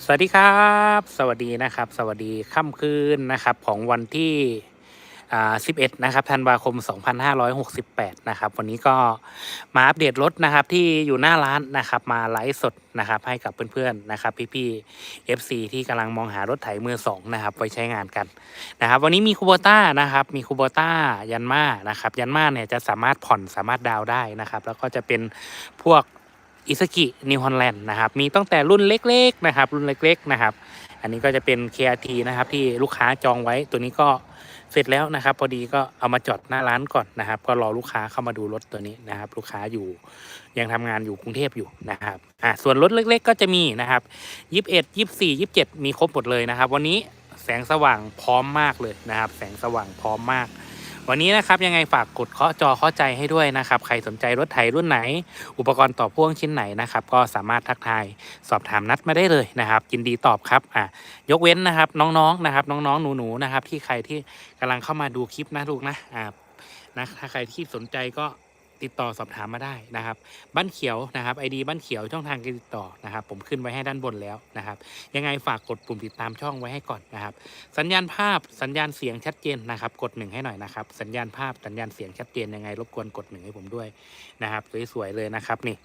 สวัสดีครับ สวัสดีนะครับ สวัสดีค่ำคืนนะครับของวันที่11 นะครับธันวาคม 2568 นะครับ วันนี้ก็มาอัปเดตรถนะครับที่อยู่หน้าร้านนะครับ มาไลฟ์สดนะครับให้กับเพื่อนๆนะครับ พี่ๆ FC ที่กำลังมองหารถไถมือสองนะครับไว้ใช้งานกันนะครับ วันนี้มีคูโบต้านะครับ มีคูโบต้ายันมานะครับ ยันมาเนี่ยจะสามารถผ่อนสามารถดาวได้นะครับ แล้วก็จะเป็นพวก อิสกินิวฮอลแลนด์นะครับมีตั้งแต่รุ่นเล็กๆนะครับรุ่นเล็กๆนะครับอันนี้ก็จะเป็น KRT นะครับที่ลูกค้าจองไว้ตัวนี้ก็เสร็จแล้วนะครับ พอดีก็เอามาจอดหน้าร้านก่อนนะครับ ก็รอลูกค้าเข้ามาดูรถตัวนี้นะครับ ลูกค้าอยู่ยังทำงานอยู่กรุงเทพอยู่นะครับอ่าส่วนรถเล็ก ๆ ก็จะมีนะครับยี่สิบเอ็ดยี่สิบสี่ยี่สิบเจ็ดมีครบหมดเลยนะครับ วันนี้แสงสว่างพร้อมมากเลยนะครับ แสงสว่างพร้อมมาก วันนี้นะครับยังไงฝากกดเคาะจอเคาะใจให้ด้วยนะครับ ใครสนใจรถไถรุ่นไหน อุปกรณ์ต่อพ่วงชิ้นไหนนะครับ ก็สามารถทักทายสอบถามนัดมาได้เลยนะครับยินดีตอบครับอะยกเว้นนะครับน้องๆนะครับน้องๆหนูๆนะครับที่ใครที่กำลังเข้ามาดูคลิปนะลูกนะอ่านะถ้าใครที่สนใจก็ ติดต่อสอบถามมาได้นะครับ บ้านเขียวนะครับไอดีบ้านเขียวช่องทางการติดต่อนะครับ ผมขึ้นไว้ให้ด้านบนแล้วนะครับ ยังไงฝากกดปุ่มติดตามช่องไว้ให้ก่อนนะครับ สัญญาณภาพสัญญาณเสียงชัดเจนนะครับ กดหนึ่งให้หน่อยนะครับ สัญญาณภาพสัญญาณเสียงชัดเจนยังไงรบกวนกดหนึ่งให้ผมด้วยนะครับสวยๆเลยนะครับนี่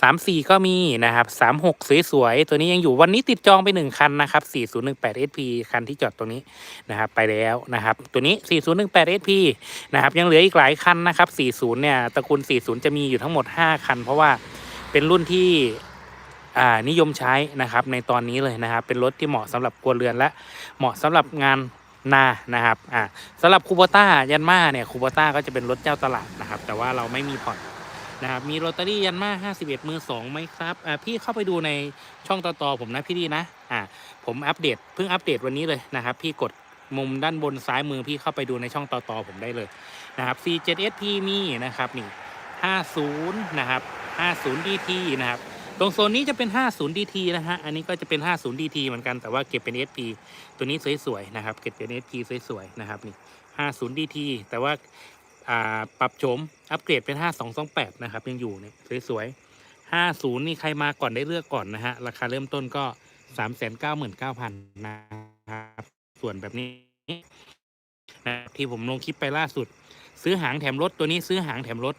สามสี่ก็มีนะครับสามหกสวยๆ ตัวนี้ยังอยู่วันนี้ติดจองไปหนึ่งคันนะครับสี่ศูนย์หนึ่งแปด SP คันที่จอดตรงนี้นะครับไปแล้วนะครับตัวนี้สี่ศูนย์หนึ่งแปด SP นะครับยังเหลืออีกหลายคันนะครับสี่ศูนย์เนี่ยตระกูลสี่ศูนย์จะมีอยู่ทั้งหมดห้าคัน เพราะว่าเป็นรุ่นที่อ่านิยมใช้นะครับในตอนนี้เลยนะครับ เป็นรถที่เหมาะสำหรับครัวเรือนและเหมาะสำหรับงานนานะครับอ่าสำหรับคูโบต้ายันมาเนี่ยคูโบต้าก็จะเป็นรถเจ้าตลาดนะครับ แต่ว่าเราไม่มีผ่อน นะครับมีโรตารี่ยันมา51มือ2ไหมครับอ่าพี่เข้าไปดูในช่องต่อๆผมนะพี่ดีนะอ่าผมอัปเดตเพิ่งอัปเดตวันนี้เลยนะครับพี่กดมุมด้านบนซ้ายมือพี่เข้าไปดูในช่องต่อๆผมได้เลยนะครับ 47SP มีนะครับนี่50นะครับ50 DT นะครับตรงโซนนี้จะเป็น 50 DT นะฮะอันนี้ก็จะเป็น 50 DT เหมือนกันแต่ว่าเก็บเป็น SP ตัวนี้สวยๆนะครับเก็บเป็น SP สวยๆนะครับนี่50 DT แต่ว่าอ่า ปรับโฉมอัปเกรดเป็น 5228 นะครับ ยังอยู่เนี่ยสวยๆ 50 นี่ใครมาก่อนได้เลือกก่อนนะฮะ ราคาเริ่มต้นก็ 399,000 นะครับ ส่วนแบบนี้นะที่ผมลงคลิปไปล่าสุด ซื้อหางแถมรถตัวนี้ซื้อหางแถมรถ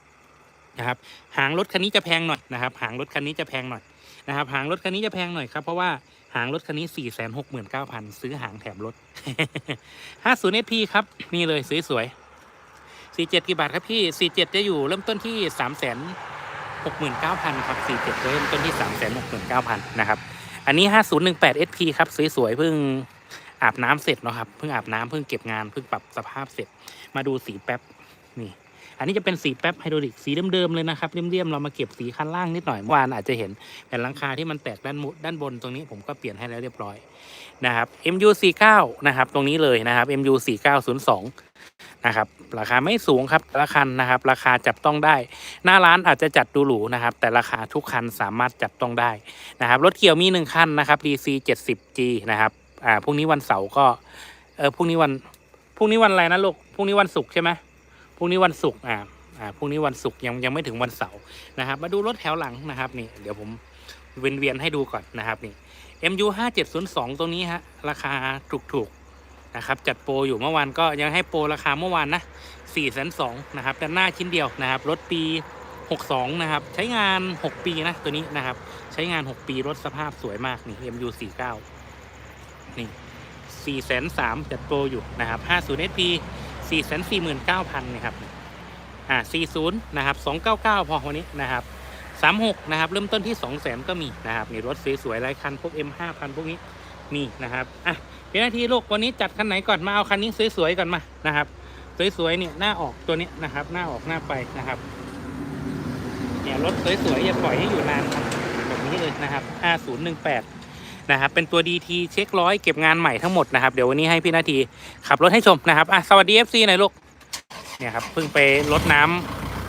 นะครับ หางรถคันนี้จะแพงหน่อยนะครับ หางรถคันนี้จะแพงหน่อยนะครับหางรถคันนี้จะแพงหน่อยครับ เพราะว่าหางรถคันนี้สี่แสนหกหมื่นเก้าพันซื้อหางแถมรถห้าศูนย์เอพีครับ นี่เลยสวยๆ สี่เจ็ดกี่บาทครับพี่สี่เจ็ดจะอยู่เริ่มต้นที่สามแสนหกหมื่นเก้าพันครับสี่เจ็ดเริ่มต้นที่สามแสนหกหมื่นเก้าพันนะครับ อันนี้ห้าศูนย์หนึ่งแปดเอพีครับสวยๆเพิ่งอาบน้ำเสร็จเนาะครับเพิ่งอาบน้ำเพิ่งเก็บงานเพิ่งปรับสภาพเสร็จ มาดูสีแป๊บนี่ อันนี้จะเป็นสีแป๊บไฮดรอลิกสีเดิมๆเลยนะครับเลี่ยมๆเรามาเก็บสีคันล่างนิดหน่อยเมื่อวานอาจจะเห็นแผ่นหลังคาที่มันแตกด้านมุด้านบนตรงนี้ผมก็เปลี่ยนให้แล้วเรียบร้อยนะครับ MU49 นะครับตรงนี้เลยนะครับ MU4902 นะครับราคาไม่สูงครับแต่ละคันนะครับ ราคาจับต้องได้ หน้าร้านอาจจะจัดดูหรูนะครับ แต่ราคาทุกคันสามารถจับต้องได้นะครับรถเกี่ยวมีหนึ่งคันนะครับ DC 70G นะครับอ่าพรุ่งนี้วันเสาร์ก็เออพรุ่งนี้วันพรุ่งนี้วันอะไรนะลูกพรุ่งนี้วันศุกร์ใช่ไหมพรุ่งนี้วันศุกร์อ่าอ่าพรุ่งนี้วันศุกร์ยังยังไม่ถึงวันเสาร์นะครับ มาดูรถแถวหลังนะครับนี่เดี๋ยวผมเวียนเวียนให้ดูก่อนนะครับนี่ MU 5 7 0 2ตรงนี้ฮะราคาถูกถูกๆ นะครับจัดโปรอยู่เมื่อวานก็ยังให้โปรราคาเมื่อวานนะ4 2 0 0 0นนะครับด้านหน้าชิ้นเดียวนะครับรถปี 62 นะครับ ใช้งาน 6 ปีนะตัวนี้นะครับ ใช้งาน 6 ปีรถสภาพสวยมากนี่ MU 49นี่4 3 0 0 0จัดโปรอยู่นะครับ50 SP สี่แสนสี่หมื่นเก้าพันนะครับอ่าสี่ศูนย์นะครับสองเก้าเก้าพอวันนี้นะครับสามหกนะครับเริ่มต้นที่สองแสนก็มีนะครับนี่รถสวยๆหลายคันพวก M ห้าพันพวกนี้มีนะครับอะ เป็นหน้าที่ลูกวันนี้จัดคันไหนก่อนมาเอาคันนี้สวยๆก่อนมานะครับ สวยๆเนี่ยหน้าออกตัวนี้นะครับ หน้าออกหน้าไปนะครับเนี่ยรถสวยๆอย่าปล่อยให้อยู่นานแบบนี้เลยนะครับห้าศูนย์หนึ่งแปดนะครับเป็นตัว DT เช็คร้อยเก็บงานใหม่ทั้งหมดนะครับ เดี๋ยววันนี้ให้พี่นาทีขับรถให้ชมนะครับอะสวัสดี FC หน่อยลูกเนี่ยครับเพิ่งไปรดน้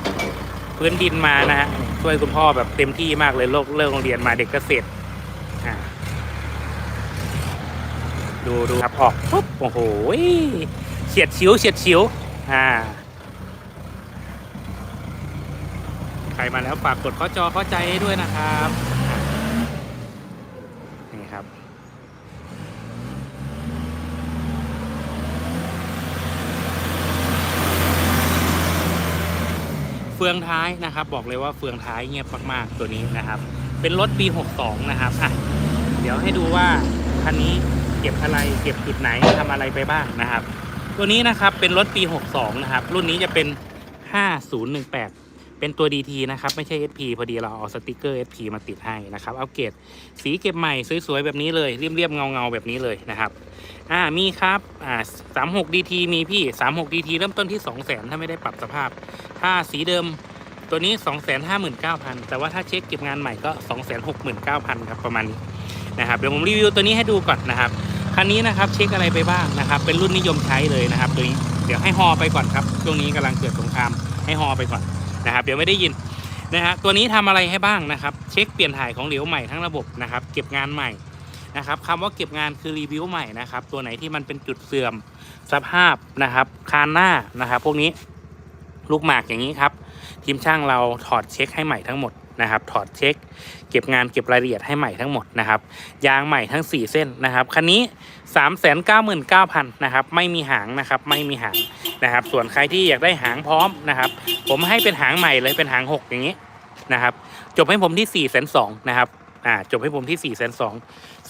ำพื้นดินมานะฮะช่วยคุณพ่อแบบเต็มที่มากเลยโลกเลิกโรงเรียนมาเด็กเกษตรอ่า ดูดูครับออกปุ๊บโอ้โหเฉียดชิวเฉียดชิวอ่าใครมาแล้วฝากกดข้อจอข้อใจด้วยนะครับนี่ครับเฟืองท้ายนะครับ บอกเลยว่าเฟืองท้ายเงียบมากๆตัวนี้นะครับ เป็นรถปี62นะครับอะเดี๋ยวให้ดูว่าคันนี้ ก็บอะไร เก็บจุดไหนทำอะไรไปบ้างนะครับ ตัวนี้นะครับเป็นรถปี 62 นะครับ รุ่นนี้จะเป็น 5018 เป็นตัว DT นะครับ ไม่ใช่ SP พอดีเราเอาสติกเกอร์ SP มาติดให้นะครับเอาเกรดสีเก็บใหม่สวยๆ แบบนี้เลย เรียบๆ เงาๆ แบบนี้เลยนะครับ อ่ามีครับอ่า36 DT มีพี่ 36 DT เริ่มต้นที่ 200,000 ถ้าไม่ได้ปรับสภาพ ถ้าสีเดิมตัวนี้ 259,000 แต่ว่าถ้าเช็คเก็บงานใหม่ก็ 269,000 ครับประมาณนี้ นะครับเดี๋ยวผมรีวิวตัวนี้ให้ดูก่อนนะครับคันนี้นะครับเช็คอะไรไปบ้างนะครับ เป็นรุ่นนิยมใช้เลยนะครับ ตัวนี้เดี๋ยวให้ฮอไปก่อนครับช่วงนี้กำลังเกิดสงครามให้ฮอไปก่อนนะครับ เดี๋ยวไม่ได้ยินนะฮะตัวนี้ทำอะไรให้บ้างนะครับ เช็คเปลี่ยนถ่ายของเหลวใหม่ทั้งระบบนะครับ เก็บงานใหม่นะครับคำว่าเก็บงานคือรีวิวใหม่นะครับ ตัวไหนที่มันเป็นจุดเสื่อมสภาพนะครับคานหน้านะครับ พวกนี้ลูกหมากอย่างนี้ครับ ทีมช่างเราถอดเช็คให้ใหม่ทั้งหมด นะครับ ถอดเช็ค เก็บงานเก็บรายละเอียดให้ใหม่ทั้งหมดนะครับ ยางใหม่ทั้ง 4 เส้นนะครับ คันนี้ 3 9 9 0 0 0นะครับ ไม่มีหางนะครับ ไม่มีหางนะครับ ส่วนใครที่อยากได้หางพร้อมนะครับ ผมให้เป็นหางใหม่เลย เป็นหาง 6 อย่างนี้นะครับ จบให้ผมที่4ี่แสนสองนะครับ อ่า จบให้ผมที่4ี่แสนสอง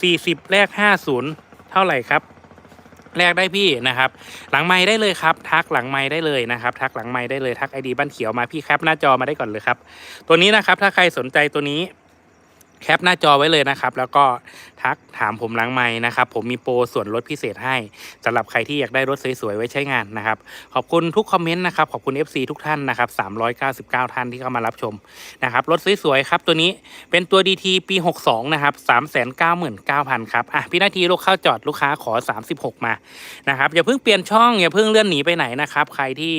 สี่สิบแรก 50 เท่าไหร่ครับ แรกได้พี่นะครับ หลังไม้ได้เลยครับ ทักหลังไม้ได้เลยนะครับ ทักหลังไม้ได้เลยทักไอดีบ้านเขียวมาพี่แคปหน้าจอมาได้ก่อนเลยครับ ตัวนี้นะครับถ้าใครสนใจตัวนี้ แคปหน้าจอไว้เลยนะครับ แล้วก็ทักถามผมหลังไม้นะครับ ผมมีโปรส่วนลดพิเศษให้สำหรับใครที่อยากได้รถสวยๆไว้ใช้งานนะครับ ขอบคุณทุกคอมเมนต์นะครับ ขอบคุณ FC ทุกท่านนะครับ399 ท่านที่เข้ามารับชมนะครับรถสวยๆครับตัวนี้เป็นตัว DT ปี 62 นะครับ 399,000 ครับอะพี่นาทีลูกเข้าจอดลูกค้าขอ 36 มานะครับอย่าเพิ่งเปลี่ยนช่องอย่าเพิ่งเลื่อนหนีไปไหนนะครับใครที่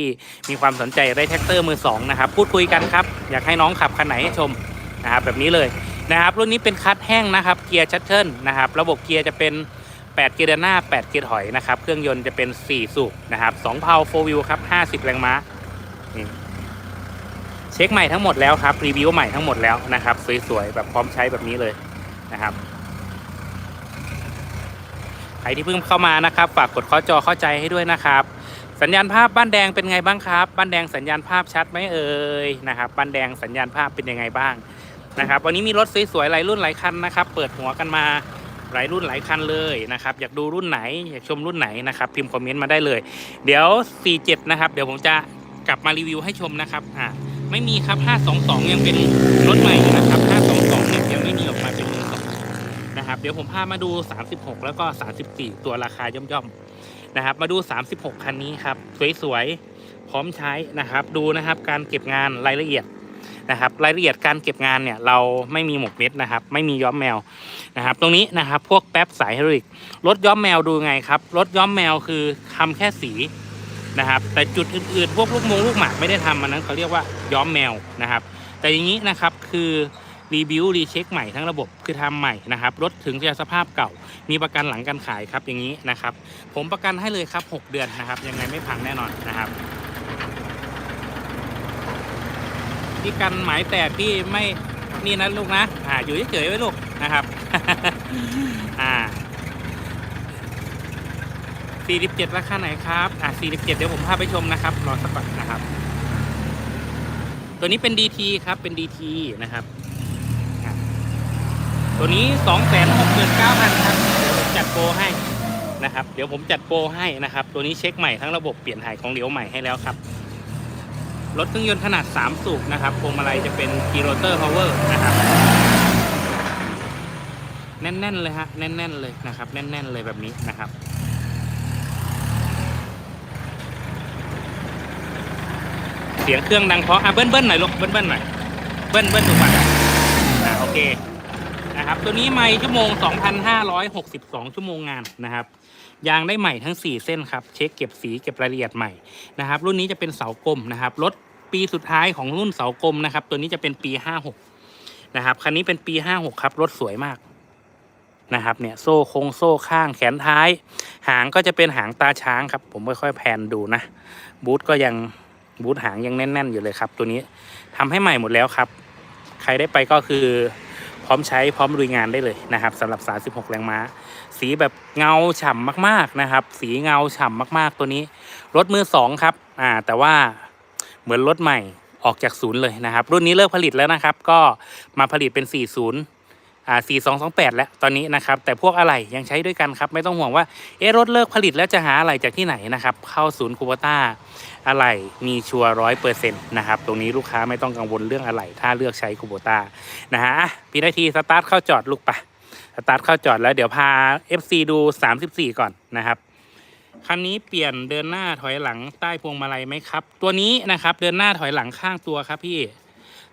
มีความสนใจได้แท็กเตอร์มือสองนะครับพูดคุยกันครับอยากให้น้องขับคันไหนให้ชมนะครับแบบนี้เลย นะครับรุ่นนี้เป็นคัทแห้งนะครับเกียร์ชัตเทิลนะครับระบบเกียร์จะเป็น 8 เกียร์หน้า 8 เกียร์ถอยนะครับเครื่องยนต์จะเป็น 4 สูบนะครับ2เพาโฟวิวครับ 50 แรงม้าเช็คใหม่ทั้งหมดแล้วครับรีวิวใหม่ทั้งหมดแล้วนะครับสวยๆแบบพร้อมใช้แบบนี้เลยนะครับใครที่เพิ่งเข้ามานะครับฝากกดข้อจอเข้าใจให้ด้วยนะครับ สัญญาณภาพบ้านแดงเป็นไงบ้างครับ บ้านแดงสัญญาณภาพชัดไหมเอ่ยนะครับบ้านแดงสัญญาณภาพเป็นยังไงบ้าง นะครับวันนี้มีรถสวยๆหลายรุ่นหลายคันนะครับ เปิดหัวกันมาหลายรุ่นหลายคันเลยนะครับ อยากดูรุ่นไหน อยากชมรุ่นไหนนะครับพิมพ์คอมเมนต์มาได้เลย เดี๋ยว 47 นะครับ เดี๋ยวผมจะกลับมารีวิวให้ชมนะครับอ่าไม่มีครับ 522 ยังเป็นรถใหม่อยู่นะครับ 522เนี่ยยังไม่มีออกมาเป็นมือสองนะครับเดี๋ยวผมพามาดู 36 แล้วก็ 34 ตัวราคาย่อมๆนะครับ มาดู 36 คันนี้ครับ สวยๆพร้อมใช้นะครับ ดูนะครับการเก็บงานรายละเอียด นะครับ รายละเอียดการเก็บงานเนี่ยเราไม่มีหมกเม็ดนะครับ ไม่มีย้อมแมวนะครับ ตรงนี้นะครับพวกแป๊บสายไฮดรอลิกรถย้อมแมวดูไงครับรถย้อมแมวคือทำแค่สีนะครับ แต่จุดอื่นๆพวกลูกมงลูกหมากไม่ได้ทำมันนั้นเขาเรียกว่าย้อมแมวนะครับ แต่อย่างนี้นะครับคือรีบิวรีเช็คใหม่ทั้งระบบคือทำใหม่นะครับรถถึงจะสภาพเก่า มีประกันหลังการขายครับอย่างนี้นะครับ ผมประกันให้เลยครับ 6 เดือนนะครับ ยังไงไม่พังแน่นอนนะครับ ที่กันหมายแตกที่ไม่นี่นะลูกนะ อ่าอยู่เฉยๆไว้ลูกนะครับ อ่า47ราคาไหนครับ อ่า47 เดี๋ยวผมพาไปชมนะครับ รอสักก่อนนะครับ ตัวนี้เป็น DT ครับ เป็น DT นะครับ ตัวนี้ 269,000ครับเดี๋ยวผมจัดโปรให้นะครับ เดี๋ยวผมจัดโปรให้นะครับ ตัวนี้เช็คใหม่ทั้งระบบเปลี่ยนถ่ายของเหลวใหม่ให้แล้วครับ รถเครื่องยนต์ขนาด 3 สูบนะครับพวงมาลัยจะเป็นกีโรเตอร์พาวเวอร์นะครับ แน่นๆเลยฮะแน่นๆเลยนะครับ แน่นๆเลยแบบนี้นะครับเสียงเครื่องดังเพราะอะเบิ้ลเบิ้ลหน่อยลูกเบิ้ลเบิ้ลหน่อยเบิ้ลเบิ้ลถูกปะอ่าโอเคนะครับตัวนี้ไม่ชั่วโมง 2,562 ชั่วโมงงานนะครับยางได้ใหม่ทั้ง 4 เส้นครับ เช็คเก็บสีเก็บรายละเอียดใหม่นะครับรุ่นนี้จะเป็นเสากลมนะครับรถ ปีสุดท้ายของรุ่นเสากลมนะครับ ตัวนี้จะเป็นปี56นะครับคันนี้เป็นปี56ครับรถสวยมากนะครับเนี่ยโซ่โครงโซ่ข้างแขนท้าย หางก็จะเป็นหางตาช้างครับ ผมค่อยๆแพนดูนะบูทก็ยังบูทหางยังแน่น ๆ อยู่เลยครับ ตัวนี้ทำให้ใหม่หมดแล้วครับ ใครได้ไปก็คือพร้อมใช้พร้อมลุยงานได้เลยนะครับสำหรับ 36 แรงม้า สีแบบเงาฉ่ำมากๆนะครับ สีเงาฉ่ำมากๆ ตัวนี้ รถมือสองครับอ่าแต่ว่า เหมือนรถใหม่ออกจากศูนย์เลยนะครับ รุ่นนี้เลิกผลิตแล้วนะครับ ก็มาผลิตเป็น 40อ่า4228 แล้วตอนนี้นะครับ แต่พวกอะไหล่ยังใช้ด้วยกันครับ ไม่ต้องห่วงว่าเอะรถเลิกผลิตแล้วจะหาอะไหล่จากที่ไหนนะครับ เข้าศูนย์คูโบต้าอะไหล่มีชัวร้อยเปอร์เซ็นต์นะครับ ตรงนี้ลูกค้าไม่ต้องกังวลเรื่องอะไหล่ถ้าเลือกใช้คูโบต้านะฮะอะพี่นาทีสตาร์ทเข้าจอดลูกปะสตาร์ทเข้าจอดแล้วเดี๋ยวพา FC ดู 34 ก่อนนะครับ คันนี้เปลี่ยนเดินหน้าถอยหลังใต้พวงมาลัยไหมครับ ตัวนี้นะครับเดินหน้าถอยหลังข้างตัวครับพี่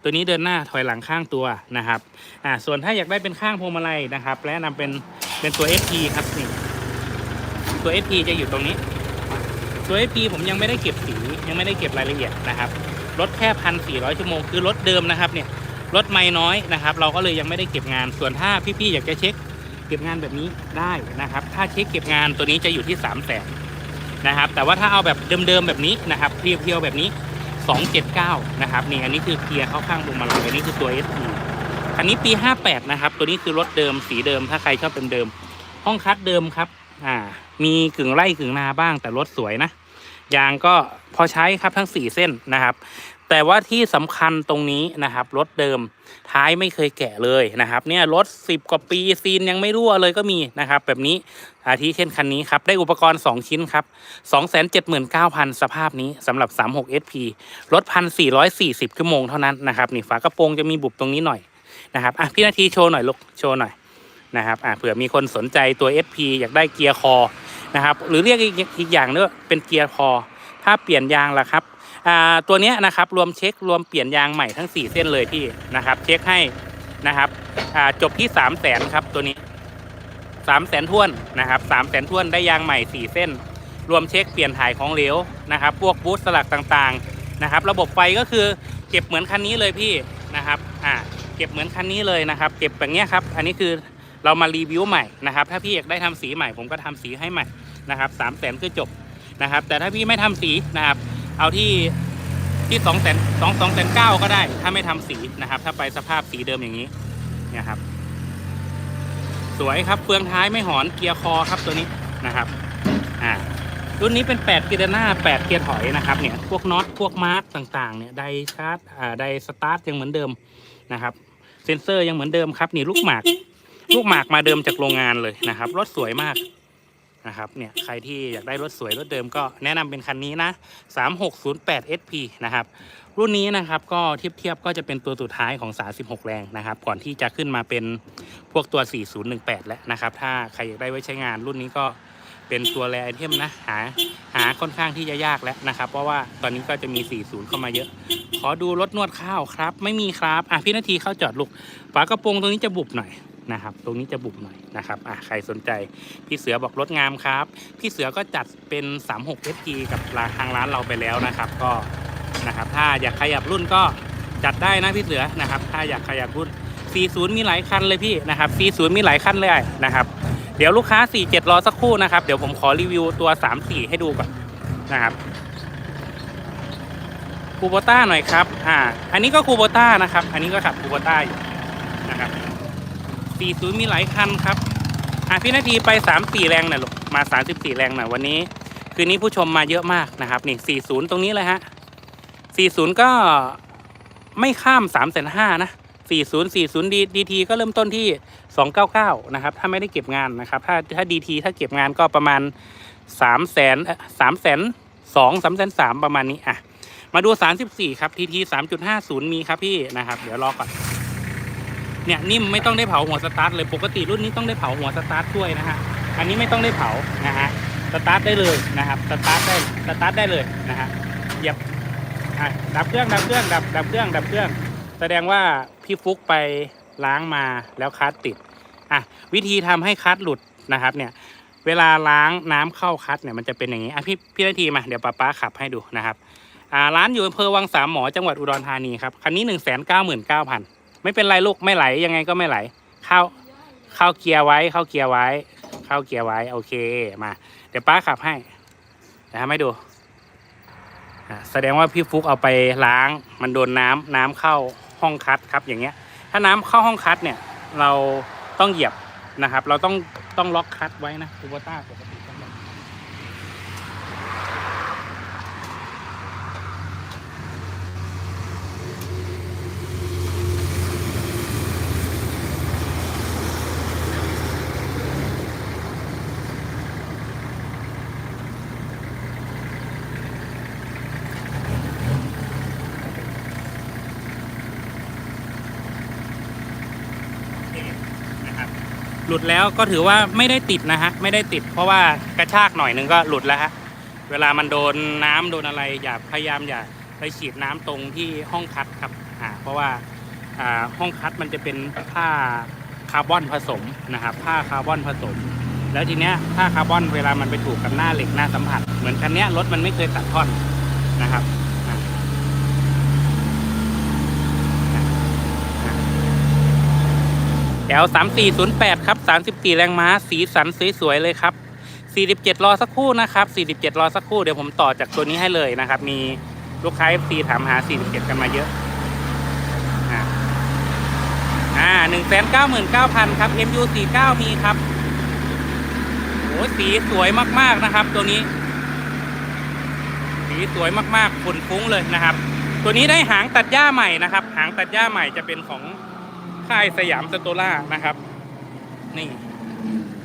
ตัวนี้เดินหน้าถอยหลังข้างตัวนะครับอ่าส่วนถ้าอยากได้เป็นข้างพวงมาลัยนะครับ และนำเป็นเป็นตัว FP ครับนี่ตัว FP จะอยู่ตรงนี้ ตัว FP ผมยังไม่ได้เก็บสียังไม่ได้เก็บรายละเอียดนะครับรถแค่พันสี่ร้อยชั่วโมงคือรถเดิมนะครับเนี่ยรถไม่น้อยนะครับ เราก็เลยยังไม่ได้เก็บงาน ส่วนถ้าพี่ๆอยากจะเช็คเก็บงานแบบนี้ได้นะครับ ถ้าเช็คเก็บงานตัวนี้จะอยู่ที่ 3 0 0แส นะครับ แต่ว่าถ้าเอาแบบเดิมๆแบบนี้นะครับเพียวๆแบบนี้ 279 นะครับนี่อันนี้คือเกียร์เข้าข้างบุมมาลัยอันนี้คือตัว SE คันนี้ปี 58 นะครับ ตัวนี้คือรถเดิมสีเดิม ถ้าใครชอบเดิม ห้องคัดเดิมครับ อ่า มีกึ่งไร่กึ่งนาบ้างแต่รถสวยนะยางก็พอใช้ครับทั้ง 4 เส้นนะครับ แต่ว่าที่สำคัญตรงนี้นะครับรถเดิมท้ายไม่เคยแกะเลยนะครับ เนี่ยรถ 10 กว่าปีซีนยังไม่รั่วเลยก็มีนะครับ แบบนี้อาทิเช่นคันนี้ครับ ได้อุปกรณ์ 2 ชิ้นครับ 279,000 สภาพนี้สำหรับ 36 SP รถ 1,440ชั่วโมงเท่านั้นนะครับนี่ฝากระโปรงจะมีบุบตรงนี้หน่อยนะครับอะพี่นาทีโชว์หน่อยลูกโชว์หน่อยนะครับอะเผื่อมีคนสนใจตัว SP อยากได้เกียร์คอนะครับหรือเรียกอีกอีกอย่างนึงเป็นเกียร์คอถ้าเปลี่ยนยางล่ะครับ ตัวนี้นะครับรวมเช็ครวมเปลี่ยนยางใหม่ทั้ง 4 เส้นเลยพี่นะครับ เช็คให้นะครับจบที่ 3 0 0แสนครับตัวนี้3 0 0แสนท้วนนะครับ3 0 0แสนท้วนได้ยางใหม่ 4 เส้น รวมเช็คเปลี่ยนถ่ายของเหลวนะครับ พวกบูสต์สลักต่างๆนะครับ ระบบไฟก็คือเก็บเหมือนคันนี้เลยพี่นะครับอ่าเก็บเหมือนคันนี้เลยนะครับ เก็บแบบนี้ครับ อันนี้คือเรามารีวิวใหม่นะครับ ถ้าพี่อยากได้ทำสีใหม่ผมก็ทำสีให้ใหม่นะครับ3 0 0แสนคือจบนะครับ แต่ถ้าพี่ไม่ทำสีนะครับ เอาที่ที่สองแสนสองสองแสนเก้าก็ได้ ถ้าไม่ทำสีนะครับ ถ้าไปสภาพสีเดิมอย่างนี้เนี่ยครับ สวยครับเฟืองท้ายไม่หอนเกียร์คอครับตัวนี้นะครับอ่ารุ่นนี้เป็น 8 เกียร์หน้า 8 เกียร์ถอยนะครับเนี่ยพวกน็อตพวกมาร์กต่างๆเนี่ยไดชาร์จอ่าไดสตาร์ทยังเหมือนเดิมนะครับ เซนเซอร์ยังเหมือนเดิมครับนี่ลูกหมาก ลูกหมากมาเดิมจากโรงงานเลยนะครับรถสวยมาก นะครับเนี่ยใครที่อยากได้รถสวยรถเดิมก็แนะนำเป็นคันนี้นะ 3608 SP นะครับรุ่นนี้นะครับก็เทียบเทียบก็จะเป็นตัวสุดท้ายของ 36 แรงนะครับ ก่อนที่จะขึ้นมาเป็นพวกตัว 4018 แล้วนะครับ ถ้าใครอยากได้ไว้ใช้งานรุ่นนี้ก็เป็นตัวแรไอเทมนะหาหาค่อนข้างที่จะยากแล้วนะครับ เพราะว่าตอนนี้ก็จะมี 40 เข้ามาเยอะ ขอดูรถนวดข้าวครับ ไม่มีครับอะพี่นาทีเข้าจอดลูกฝากระโปรงตรงนี้จะบุบหน่อย นะครับ ตรงนี้จะบุบหน่อยนะครับอะใครสนใจ พี่เสือบอกรถงามครับ พี่เสือก็จัดเป็น 36 FG กับทางร้านเราไปแล้วนะครับ ก็นะครับ ถ้าอยากขยับรุ่นก็จัดได้นะพี่เสือนะครับ ถ้าอยากขยับรุ่น 40 มีหลายคันเลยพี่นะครับ 40 มีหลายคันเลยนะครับ เดี๋ยวลูกค้า 47 รอสักครู่นะครับ เดี๋ยวผมขอรีวิวตัว 34 ให้ดูก่อนนะครับคูโบต้าหน่อยครับ อ่า อันนี้ก็คูโบต้านะครับ อันนี้ก็ขับคูโบต้าอยู่นะครับ 40 มีหลายคันครับอะพี่นาทีไป 3-4 แรงหน่อยลูกมา 34 แรงหน่อยวันนี้ คืนนี้ผู้ชมมาเยอะมากนะครับ นี่ 40 ตรงนี้เลยฮะ 40 ก็ไม่ข้าม3 5 0 0 0นะ 40 40 D DT ก็เริ่มต้นที่ 299 นะครับ ถ้าไม่ได้เก็บงานนะครับ ถ้าถ้า DT ถ้าเก็บงานก็ประมาณ3แสน3แสน2 3แสน3ประมาณนี้ อะ มาดู34ครับ TT 3.50มีครับพี่นะครับ เดี๋ยวรอก่อน เนี่ยนิ่มไม่ต้องได้เผาหัวสตาร์ทเลยปกติรุ่นนี้ต้องได้เผาหัวสตาร์ทด้วยนะฮะอันนี้ไม่ต้องได้เผานะฮะสตาร์ทได้เลยนะครับสตาร์ทได้สตาร์ทได้เลยนะฮะเหยียบอะดับเครื่องดับเครื่องดับดับเครื่องดับเครื่อง แสดงว่าพี่ฟุกไปล้างมาแล้วคัสติดอะวิธีทำให้คัสหลุดนะครับเนี่ยเวลาล้างน้ำเข้าคัสเนี่ยมันจะเป็นอย่างนี้อะพี่พี่นาทีมาเดี๋ยวป้าป้าขับให้ดูนะครับอ่าร้านอยู่อำเภอวังสามหมอจังหวัดอุดรธานีครับคันนี้หนึ่งแสนเก้าหมื่นเก้าพัน ไม่เป็นไรลูกไม่ไหลยังไงก็ไม่ไหล เข้าเข้าเกียร์ไว้เข้าเกียร์ไว้ เข้าเกียร์ไว้ โอเคมา เดี๋ยวป้าขับให้เดี๋ยวทำให้ดูแสดงว่าพี่ฟุกเอาไปล้าง มันโดนน้ำน้ำเข้าห้องคัดครับอย่างเงี้ย ถ้าน้ำเข้าห้องคัดเนี่ย เราต้องเหยียบนะครับ เราต้องต้องล็อกคัดไว้นะคูโบต้าปก หลุดแล้วก็ถือว่าไม่ได้ติดนะฮะไม่ได้ติด เพราะว่ากระชากหน่อยนึงก็หลุดแล้วฮะเวลามันโดนน้ำโดนอะไรอย่าพยายามอย่าไปฉีดน้ำตรงที่ห้องคัดครับอ่าเพราะว่าอ่าห้องคัดมันจะเป็นผ้าคาร์บอนผสมนะครับผ้าคาร์บอนผสม แล้วทีเนี้ยผ้าคาร์บอนเวลามันไปถูกกับหน้าเหล็กหน้าสัมผัส เหมือนคันเนี้ยรถมันไม่เคยตัดท่อนนะครับอะอะอะ แถวสามสี่ศูนย์แปดครับสามสิบสี่แรงม้า สีสันสวยๆเลยครับ47รอสักครู่นะครับ47รอสักครู่เดี๋ยวผมต่อจากตัวนี้ให้เลยนะครับ มีลูกค้า FC ถามหา47กันมาเยอะอ่าอ่า199,000ครับ MU 49มีครับโอ้สีสวยมากๆนะครับ ตัวนี้ สีสวยมากๆฝุ่นฟุ้งเลยนะครับ ตัวนี้ได้หางตัดหญ้าใหม่นะครับ หางตัดหญ้าใหม่จะเป็นของ ค่ายสยามสโตล่านะครับ นี่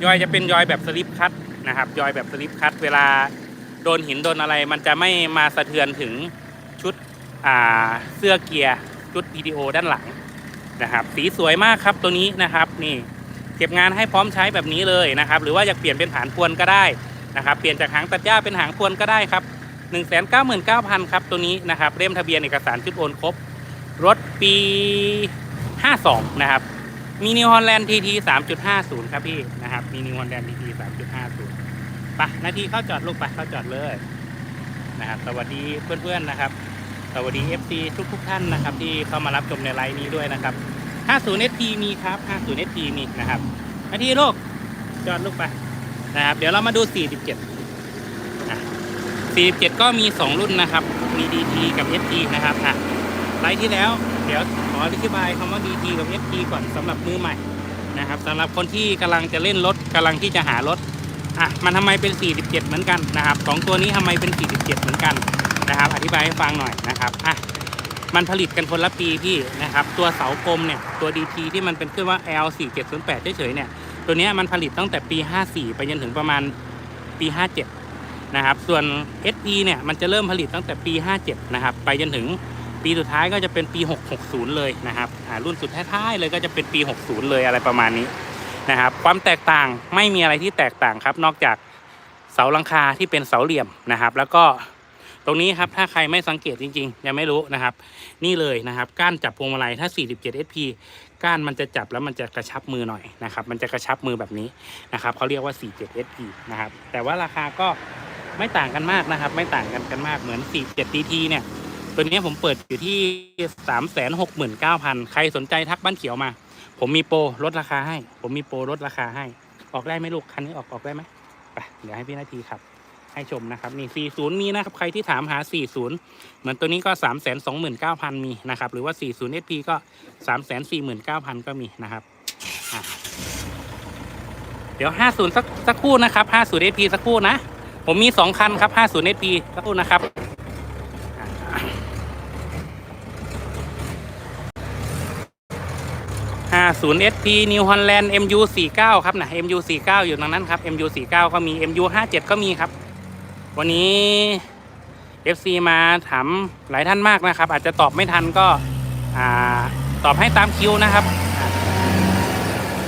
ยอยจะเป็นยอยแบบสลิปคัตนะครับ ยอยแบบสลิปคัตเวลาโดนหินโดนอะไร มันจะไม่มาสะเทือนถึงชุดเสื้อเกียร์ชุดวิดีโอด้านหลังนะครับ สีสวยมากครับตัวนี้นะครับ นี่เก็บงานให้พร้อมใช้แบบนี้เลยนะครับ หรือว่าอยากเปลี่ยนเป็นหางพวนก็ได้นะครับ เปลี่ยนจากหางตัดหญ้าเป็นหางพวนก็ได้ครับ 1 9 9 0 0 0 ครับตัวนี้นะครับเล่มทะเบียนเอกสารชุดโอนครบ รถปี 52 นะครับมินิฮอลแลนด์ทีทีสามจุดห้าศูนย์ครับพี่นะครับมินิฮอลแลนด์ทีทีสามจุดห้าศูนย์ปะนาทีเข้าจอดลูกไปเข้าจอดเลยนะครับ สวัสดีเพื่อนๆนะครับ สวัสดี FC ทุกทุกๆท่านนะครับ ที่เข้ามารับชมในไลน์นี้ด้วยนะครับ 50 SP มีครับ 50 SP มีนะครับนาทีลูกจอดลูกไปนะครับ เดี๋ยวเรามาดู 47 47 ก็มี 2 รุ่นนะครับ มี DT กับ SP นะครับอะไลฟ์ที่แล้ว เดี๋ยวขออธิบายคำว่า DT กับ FT ก่อนสำหรับมือใหม่นะครับสำหรับคนที่กำลังจะเล่นรถกำลังที่จะหารถอะมันทำไมเป็น 47 เหมือนกันนะครับสองตัวนี้ทำไมเป็น 47 เหมือนกันนะครับ อธิบายให้ฟังหน่อยนะครับอะมันผลิตกันคนละปีพี่นะครับ ตัวเสากลมเนี่ยตัว DT ที่มันเป็นขึ้นว่า L4708 เฉยๆเนี่ยตัวนี้มันผลิตตั้งแต่ปี 54 ไปจนถึงประมาณปี 57นะครับส่วน SP เนี่ยมันจะเริ่มผลิตตั้งแต่ปี 57 นะครับ ไปจนถึง ปีสุดท้ายก็จะเป็นปี 660 เลยนะครับอ่ารุ่นสุดท้ายๆเลยก็จะเป็นปี 60 เลยอะไรประมาณนี้นะครับความแตกต่างไม่มีอะไรที่แตกต่างครับ นอกจากเสาหลังคาที่เป็นเสาเหลี่ยมนะครับ แล้วก็ตรงนี้ครับถ้าใครไม่สังเกตจริงๆ ยังไม่รู้นะครับ นี่เลยนะครับ ก้านจับพวงมาลัยถ้า 47 SP ก้านมันจะจับแล้วมันจะกระชับมือหน่อยนะครับ มันจะกระชับมือแบบนี้นะครับเขาเรียกว่า 47 SP นะครับแต่ว่าราคาก็ไม่ต่างกันมากนะครับ ไม่ต่างกันกันมากเหมือน 47 DT เนี่ย ตัวนี้ผมเปิดอยู่ที่สามแสนหกหมื่นเก้าพันใครสนใจทักบ้านเขียวมา ผมมีโปรลดราคาให้ ผมมีโปรลดราคาให้ ออกได้ไหมลูกคันนี้ออกออกได้ไหมไปเดี๋ยวให้พี่นาทีครับ ให้ชมนะครับนี่ 40 มีนะครับ ใครที่ถามหา 40 เหมือนตัวนี้ก็ 3 2 9 0 0 0 มีนะครับ หรือว่า 40 SP ก็ 3 4 9 0 0 0 ก็มีนะครับ เดี๋ยว 50 สักสักคู่นะครับ 50 SP สักคู่นะ ผมมี 2 คันครับ 50 SP สักคู่นะครับ 50 SP New Holland MU 49ครับนะ MU 49อยู่ตรงนั้นครับ MU 49ก็มี MU 57ก็มีครับ วันนี้ FC มาถามหลายท่านมากนะครับ อาจจะตอบไม่ทันก็ตอบให้ตามคิวนะครับ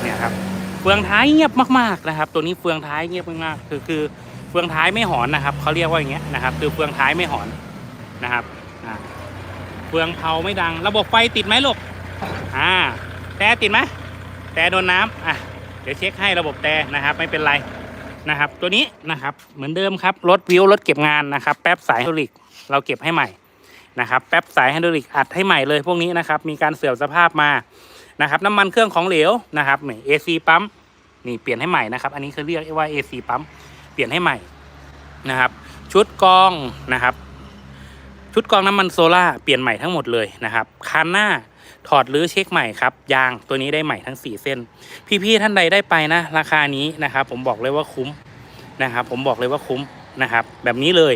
เนี่ยครับเฟืองท้ายเงียบมากๆนะครับ ตัวนี้เฟืองท้ายเงียบมากๆคือคือเฟืองท้ายไม่หอนนะครับเขาเรียกว่าอย่างเงี้ยนะครับ คือเฟืองท้ายไม่หอนนะครับเฟืองเผาไม่ดัง ระบบไฟติดไหมลูกอ่า แต่ติดไหมแต่โดนน้ำอะเดี๋ยวเช็คให้ระบบแต่นะครับไม่เป็นไรนะครับ ตัวนี้นะครับเหมือนเดิมครับรถวิวรถเก็บงานนะครับ แป๊บสายไฮดรอลิกเราเก็บให้ใหม่นะครับแป๊บสายไฮดรอลิกอัดให้ใหม่เลยพวกนี้นะครับมีการเสื่อมสภาพมานะครับน้ำมันเครื่องของเหลวนะครับนี่ AC ปั๊มนี่เปลี่ยนให้ใหม่นะครับ อันนี้เขาเรียกว่า AC ปั๊มเปลี่ยนให้ใหม่นะครับ ชุดกองนะครับ ชุดกองน้ำมันโซล่าเปลี่ยนใหม่ทั้งหมดเลยนะครับคันหน้า ถอดหรือเช็คใหม่ครับยางตัวนี้ได้ใหม่ทั้ง 4 เส้น พี่ๆท่านใดได้ไปนะ ราคานี้นะครับผมบอกเลยว่าคุ้มนะครับผมบอกเลยว่าคุ้มนะครับแบบนี้เลย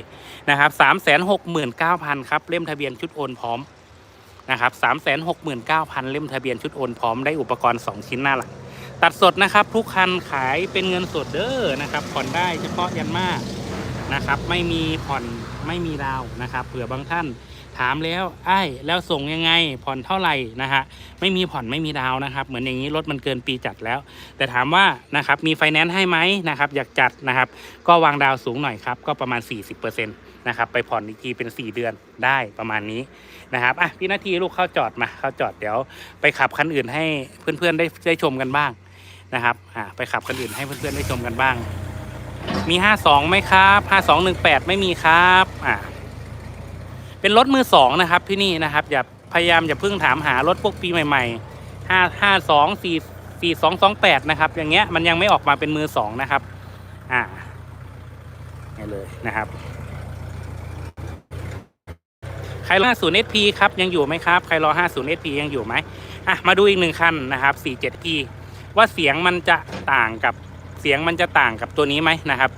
นะครับสามแสนหกหมื่นเก้าพันครับเล่มทะเบียนชุดโอนพร้อมนะครับสามแสนหกหมื่นเก้าพันเล่มทะเบียนชุดโอนพร้อมได้อุปกรณ์ 2 ชิ้นหน้าหลังตัดสดนะครับ ทุกคันขายเป็นเงินสดเด้อนะครับผ่อนได้เฉพาะยันมานะครับไม่มีผ่อนไม่มีดาวนะครับเผื่อบางท่าน ถามแล้วไอ้แล้วส่งยังไงผ่อนเท่าไหร่นะฮะไม่มีผ่อนไม่มีดาวน์นะครับ เหมือนอย่างนี้รถมันเกินปีจัดแล้ว แต่ถามว่านะครับมีไฟแนนซ์ให้ไหมนะครับอยากจัดนะครับก็วางดาวสูงหน่อยครับก็ประมาณ 40%นะครับไปผ่อนอีกทีเป็น 4 เดือนได้ประมาณนี้นะครับอะพี่นาทีลูกเข้าจอดมาเข้าจอดเดี๋ยวไปขับคันอื่นให้เพื่อนๆได้ได้ชมกันบ้างนะครับอะไปขับคันอื่นให้เพื่อนๆได้ชมกันบ้าง มี 52ไหมครับ 5218 ไม่มีครับอะ เป็นรถมือสองนะครับที่นี่นะครับอย่าพยายามอย่าเพิ่งถามหารถพวกปีใหม่ๆ5 52 4 4228นะครับ อย่างเงี้ยมันยังไม่ออกมาเป็นมือสองนะครับ อ่านี่เลยนะครับใครรอ50 SP ครับยังอยู่ไหมครับใครรอ50 SP ยังอยู่ไหมอะมาดูอีกหนึ่งคันนะครับ 47P ว่าเสียงมันจะต่างกับเสียงมันจะต่างกับตัวนี้ไหมนะครับ